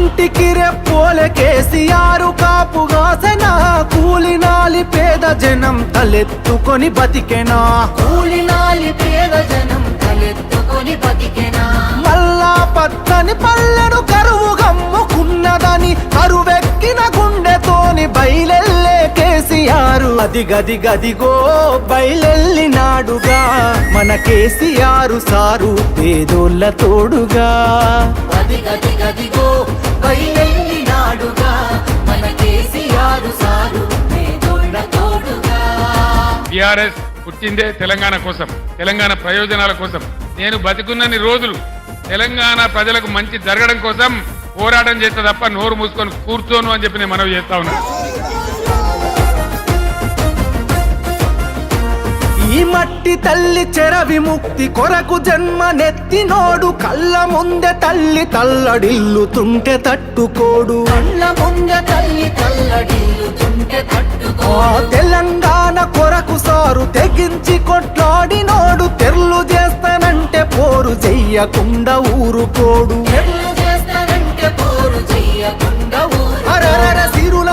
కంటికి రెప్పోలే కేసీఆర్ కాపుగాసన కూలినాలి పేద జనం తలెత్తుకొని బతికెనా. కూలినాలి పేద జనం తలెత్తుకొని బతికెనా. మల్లా పచ్చని పల్లెను కరువు గమ్ముకున్నదని కరువెక్కిన గుండెతోని బయలెల్లే కేసీఆర్. అది గది గదిగో బయలెల్లినాడుగా. మన కేసీఆర్ సారు పేదోళ్ళ తోడుగా. అదిగదిగదిగో బయలెల్లినాడుగా టిఆర్ఎస్ పుట్టిందే తెలంగాణ కోసం తెలంగాణ ప్రయోజనాల కోసం. నేను బతికున్నన్ని రోజులు తెలంగాణ ప్రజలకు మంచి జరగడం కోసం పోరాటం చేస్తే తప్ప నోరు మూసుకొని కూర్చోను అని చెప్పి నేను మనవి చేస్తా ఉన్నాను మట్టి తల్లి చెర విముక్తి కొరకు జన్మనెత్తినోడు కళ్ళ ముందే తల్లి తల్లడిల్లుతుంటే తట్టుకోడు. కళ్ళ ముంద తల్లి తల్లడిల్లుతుంటే ఆ తట్టుకో తెలంగాణ కొరకు సారు తెగించి కొట్లాడినోడు తెర్లు చేస్తానంటే పోరు చెయ్యకుండా ఊరుకోడు. చేస్తానంటే పోరు చెయ్యకుండా అరరర సిరులను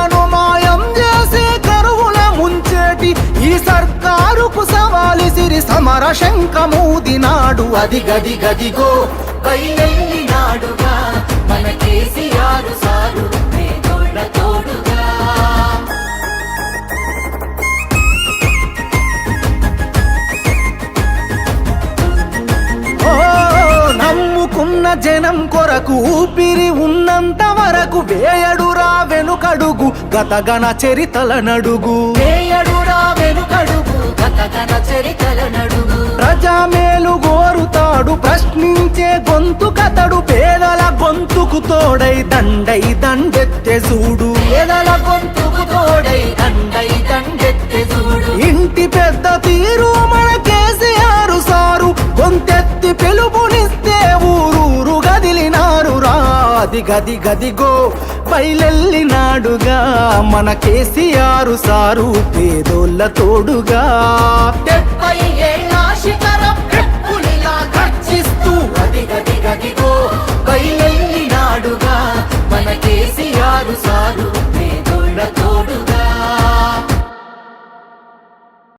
సమర శంఖమూదినాడు అది గది గదిగో. బయలెల్లినాడుగా మన కేసీఆర్ సారు తోడుగా. నమ్ముకున్న జనం కొరకు ఊపిరి ఉన్నంత వరకు వేయడురా వెనుకడుగు గతగణ చరితల నడుగు. వేయడురా వెనుకడుగు గతగణ చరితల నడుగు. ప్రజామేలు గోరుతాడు ప్రశ్నించే గొంతు కతడు పేదల గొంతుకు తోడై దండై దండెత్తె చూడు. పేదల గొంతుకు తోడై దండై దండెత్తే చూడు. ఇంటి పెద్ద తీరు మన కేసీఆర్ సారు. గొంతెత్తి పిలుపునిస్తే ఊరూరు గదిలినారు రాది గది గదిగో బయలెల్లినాడుగా మన కేసీఆర్ సారు. పేదోళ్ళ తోడుగా bagunçado